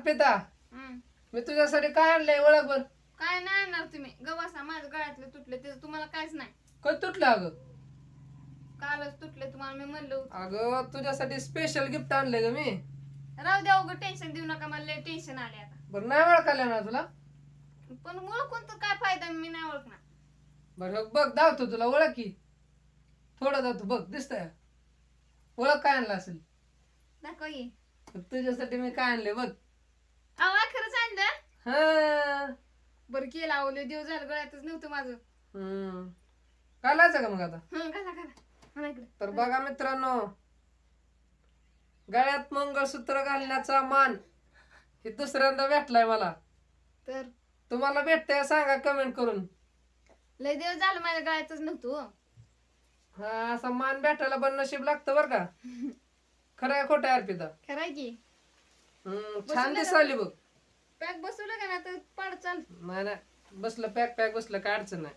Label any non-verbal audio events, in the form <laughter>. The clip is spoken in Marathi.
अर्पिता. मी तुझ्यासाठी काय आणलंय ओळख बर? काय नाही आणणार तुम्ही. गवासा माझ्या गळ्यातले तुटले त्याचं तुम्हाला काहीच नाही. कधी तुटलं अगं? कालच तुटले तुम्हाला मी म्हणलं होतं. अगं तुझ्यासाठी स्पेशल गिफ्ट आणलंय ग मी. राहू द्या उगं टेन्शन देऊ नका मला लय टेन्शन आले आता. बरं नाही ओळखायला ना तुला? पण ओळखून तर काय फायदा मी नाही ओळखणार. बरं बघ धावतो तुला ओळख की. थोडं धावतो बघ दिसतंय? ओळख काय आणलं असेल? दाखव ये तुझ्यासाठी मी काय आणले बघ. अहो खरंच आणलं हा. बरं केलं आवले दिवस झालं गळ्यातच नव्हतं माझं. हम्म. घालायचं का मग आता? हं घाला घाला. आणा इकडे. तर बघा मित्रांनो गळ्यात मंगळसूत्र घालण्याचा मान हे दुसऱ्यांदा भेटलाय मला. तर? तुम्हाला भेटतंय सांगा कमेंट करून. लय दिवस झालं माझ्या गळ्यातच नव्हतं हो. हा असा मान भेटायला पण नशीब लागतं बरं का. <laughs> खरं आहे खोटं आहे अर्पिता. खरं आहे की. हम्म, छान दिसाली बघ. पॅक बसवलं का ना तर पाड चाल. नाही. बसलं पॅक पॅक बसलं काय अडचण नाही.